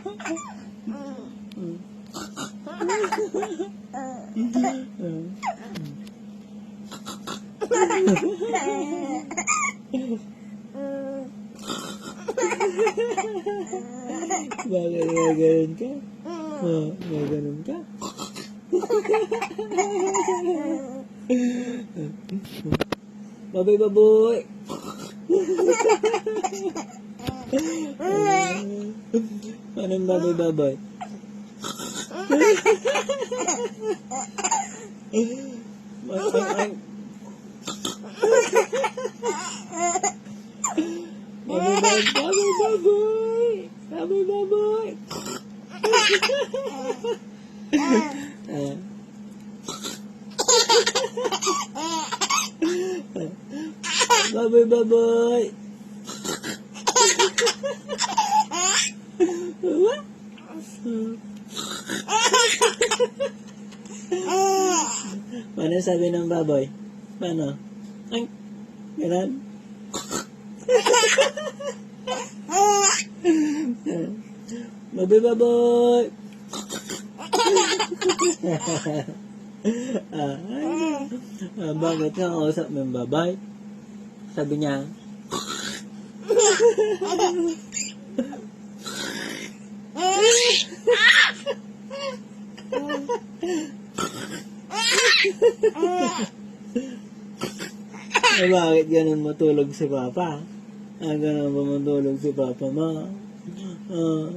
Bakit gaganon ka? Oh, gaganon ka? Baboy, baboy! Anong baboy, baboy? Ay, ay, Baboy, baboy, baboy! Baboy, baboy! Ah. Baboy, baboy! Paano sabi ng baboy? Paano? Ay, ganun? Baboy, baboy! ah, ah, bakit ka kausap mo yung baboy? Sabi niya, eh, bakit ganun matulog si Papa? Ah, ganun ba matulog si Papa mo? Ah.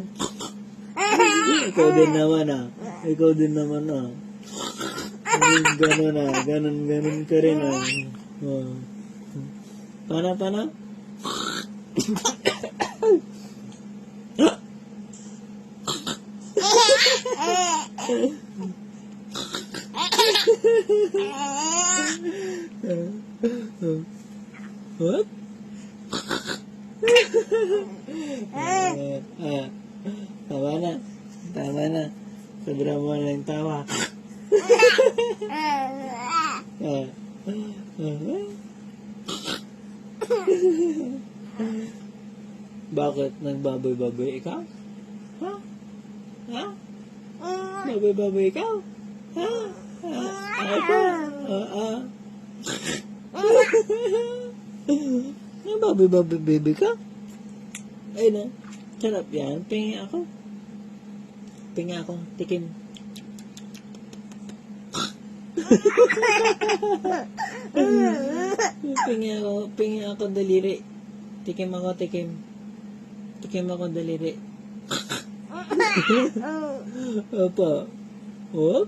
Ikaw din naman ah. Ikaw din naman ah. Ganun, ganun ah. Ganun, ganun ka rin ah. Ah. Pana, pana? What? tama na. Tama na. Sobra mo na yung tawa. Ah, Bakit nagbaboy-baboy ikaw? Ha? Ha? Baboy-baboy ikaw? Ha? Ha? Ako? Ah, ah. Ang baboy-baboy baby ka? Ay na. Sarap yan. Pingi ako. Pingi ako. Tikim. pingi ako. Pingi ako daliri. Tikim ako, tikim. Tikim ako daliri. Apa? Oh?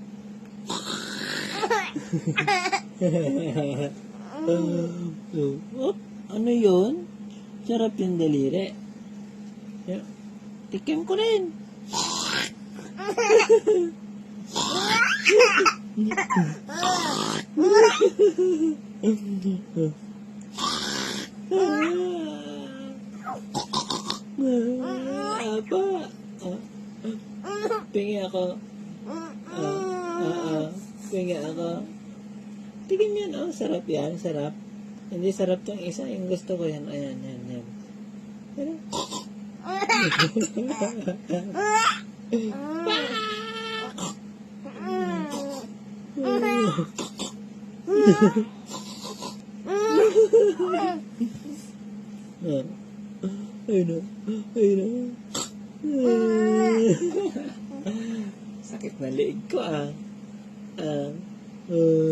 oh, ano yun? Sarap yung daliri. Tikim ko rin. Apa? Pingi ako. Ah, ah, ah. Pingi ako. Tingin yan, oh. Sarap yan, sarap. Hindi sarap tong isa. Yung gusto ko yan. Ayan, yan, yan. Pero, ah. Ayun na. Ayun na. Sakit na leeg ko, ah. Ah. Ah.